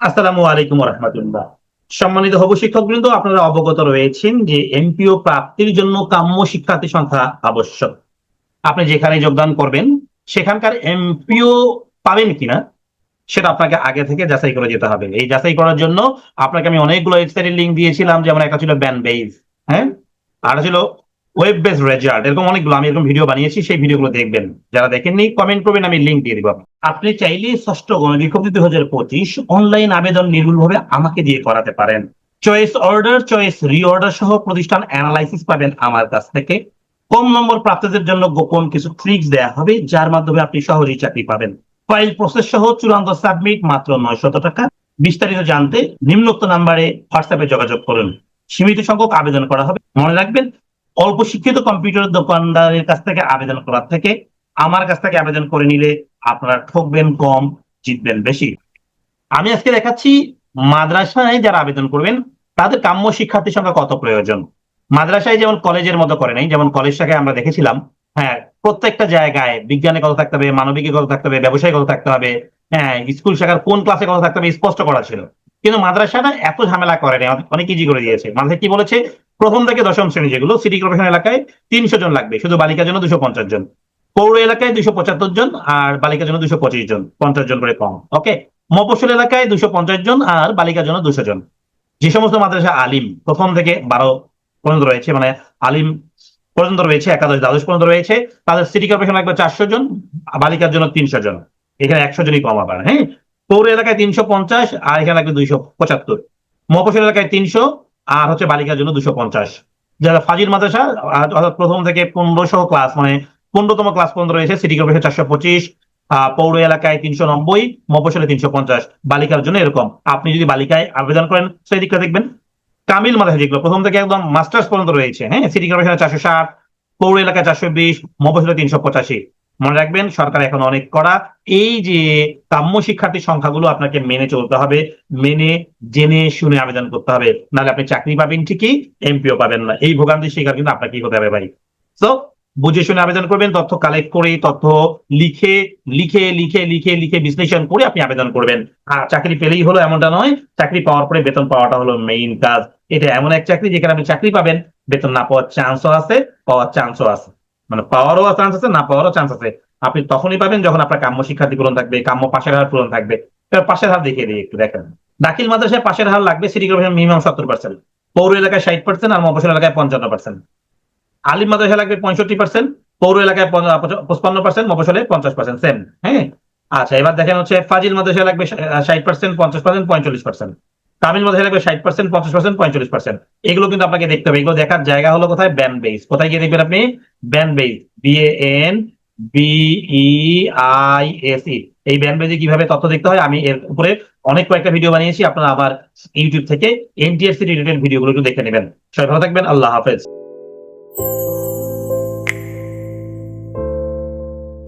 আসসালামু আলাইকুম রহমতুল্লাহ সম্মানিত হব শিক্ষকবৃন্দ, আপনারা অবগত রয়েছেন যে এমপিও প্রাপ্তির জন্য কাম্য শিক্ষার্থী সংখ্যা আবশ্যক। আপনি যেখানে যোগদান করবেন, সেখানকার এমপিও পাবেন কিনা, সেটা আপনাকে আগে থেকে যাচাই করে যেতে হবে। এই যাচাই করার জন্য আপনাকে আমি অনেকগুলো ওয়েবসাইটের লিঙ্ক দিয়েছিলাম, যেমন একটা ছিল ব্যান বেজ হ্যাঁ? আর ছিল ওয়েব বেস রেজাল্ট এরকম অনেকগুলো আমি এরকম ভিডিও বানিয়েছি, সেই ভিডিওগুলো দেখবেন। যারা দেখেননি কমেন্ট করবেন, আমি লিঙ্ক দিয়ে দিব। আপনি চাইলে ষষ্ঠ গণবিজ্ঞপ্তি দুই হাজার পঁচিশ অনলাইন আবেদন নির্ভুলভাবে আমাকে দিয়ে করাতে পারেন। চয়েস অর্ডার চয়েস রিঅর্ডার সহ প্রতিষ্ঠান অ্যানালাইসিস পাবেন আমার কাছ থেকে। কম নম্বর প্রাপ্তদের জন্য গোপন কিছু ট্রিক্স দেওয়া হবে, যার মাধ্যমে আপনি সহজেই চাকরি পাবেন। ফাইল প্রসেস সহ চূড়ান্ত সাবমিট মাত্র নয়শত টাকা। বিস্তারিত জানতে নিম্নোক্ত নাম্বারে হোয়াটসঅ্যাপে যোগাযোগ করুন। সীমিত সংখ্যক আবেদন করা হবে। মনে রাখবেন অল্প শিক্ষিত কম্পিউটার দোকানদারের কাছ থেকে আবেদন করার থেকে আমার কাছ থেকে আবেদন করে নিলে আপনারা ঠকবেন কম, জিতবেন বেশি। আমি আজকে দেখাচ্ছি মাদ্রাসায় যারা আবেদন করবেন, তাদের কাম্য শিক্ষার্থী সংখ্যা কত প্রয়োজন? মাদ্রাসায় যেমন কলেজের মতো করে নাই, যেমন কলেজ শাখায় আমরা দেখেছিলাম হ্যাঁ প্রত্যেকটা জায়গায় বিজ্ঞানে কত থাকতে হবে মানবিকে কত থাকতে হবে ব্যবসায় কত থাকতে হবে হ্যাঁ স্কুল শাখার কোন ক্লাসে কত থাকতে হবে, স্পষ্ট করা ছিল। কিন্তু মাদ্রাসাটা এত ঝামেলা করেনি অনেক ইজি করে দিয়েছে। মাদ্রাসা কি বলেছে? প্রথম থেকে দশম শ্রেণি যেগুলো সিটি কর্পোরেশন এলাকায় তিনশো জন লাগবে, শুধু বালিকার জন্য দুশো পঞ্চাশ জন। পৌর এলাকায় দুশো পঁচাত্তর জন আর বালিকার জন্য দুশো পঁচিশ জন, পঞ্চাশ জন করে কম। ওকে মফস্বল এলাকায় দুশো পঞ্চাশ জন আর বালিকার জন্য দুশো জন। যে সমস্ত মাদ্রাসা আলিম, প্রথম থেকে বারো পর্যন্ত রয়েছে মানে আলিম পর্যন্ত রয়েছে, একাদশ, দ্বাদশ পর্যন্ত রয়েছে, তাদের সিটি কর্পোরেশন লাগবে চারশো জন, বালিকার জন্য তিনশো জন। এখানে একশো জনই কম আবার হ্যাঁ? পৌর এলাকায় তিনশো পঞ্চাশ, আর এখানে লাগবে দুইশো পঁচাত্তর। মফস্বল এলাকায় তিনশো, আর হচ্ছে বালিকার জন্য দুশো পঞ্চাশ। যারা ফাজির মাদ্রাসা অর্থাৎ প্রথম থেকে পনেরোশো ক্লাস মানে পনেরোতম ক্লাস পর্যন্ত রয়েছে সিটি কর্পোরেশন চারশো পঁচিশ পৌর এলাকায় তিনশো নব্বই মফসলে তিনশো পঞ্চাশ। বালিকার জন্য এরকম। আপনি যদি বালিকায় আবেদন করেন, সেই দিকটা দেখবেন। কামিল মাদ্রাসা যেগুলো, প্রথম থেকে একদম মাস্টার্স পর্যন্ত রয়েছে হ্যাঁ সিটি কর্পোরেশনে চারশো ষাট, পৌর এলাকায় চারশো বিশ মফসলে তিনশো পঁচাশি। মনে রাখবেন, সরকার এখন অনেক করা এই যে কাম্য শিক্ষার্থীর সংখ্যাগুলো আপনাকে মেনে চলতে হবে, মেনে, জেনে, শুনে আবেদন করতে হবে। নাহলে আপনি চাকরি পাবেন ঠিকই, এমপিও পাবেন না। এই ভোগান্তির শিকার কিন্তু আপনাকেই হতে হবে ভাই। তো বুঝে শুনে আবেদন করবেন, তথ্য কালেক্ট করে তথ্য লিখে লিখে লিখে লিখে লিখে বিশ্লেষণ করে আপনি আবেদন করবেন। আর চাকরি পেলেই হলো এমনটা নয়, চাকরি পাওয়ার পরে বেতন পাওয়াটা হলো মেইন কাজ। এটা এমন এক চাকরি যেখানে আপনি চাকরি পাবেন, বেতন না পাওয়ার চান্সও আছে, পাওয়ার চান্সও আছে। মানে পাওয়ারও চান্স আছে না পাওয়ারও চান্স আছে। আপনি তখনই পাবেন যখন আপনার কাম্য শিক্ষার্থী পূরণ থাকবে, কাম্য পাশের হার পূরণ থাকবে। এবার পাশের হার দেখিয়ে দিই একটু, দেখেন। দাখিল মাদ্রাসায় পাশের হার লাগবে সিটি কর্পোরেশন মিনিমাম সত্তর পার্সেন্ট পৌর এলাকায় ষাট পার্সেন্ট আর মফসল এলাকায় পঞ্চান্ন পার্সেন্ট আলিম মাদ্রাসা লাগবে পঁয়ষট্টি পার্সেন্ট পৌর এলাকায় পঁচপান্ন পার্সেন্ট মফসলে পঞ্চাশ পার্সেন্ট সেম হ্যাঁ? আচ্ছা এবার দেখেন হচ্ছে ফাজিল মাদ্রাসা লাগবে ষাট পার্সেন্ট পঞ্চাশ পার্সেন্ট পঁয়তাল্লিশ পার্সেন্ট তামিল মাদ্রাসা লাগবে ষাট পার্সেন্ট পঞ্চাশ পার্সেন্ট পঁয়তাল্লিশ পার্সেন্ট এগুলো কিন্তু আপনাকে দেখতে হবে। এগুলো দেখার জায়গা হলো কোথায়? ব্যান বেস কোথায় গিয়ে দেখবেন আপনি? BANBEIS B N B E I S E এই ব্যান বেজে কীভাবে তথ্য দেখতে হয়? আমি এর উপরে অনেক কয়েকটা ভিডিও বানিয়েছি। আপনারা আবার ইউটিউব থেকে এনটিএসসি রিলেটেড ভিডিওগুলো একটু দেখে নেবেন। সবাই ভালো থাকবেন। আল্লাহ হাফেজ।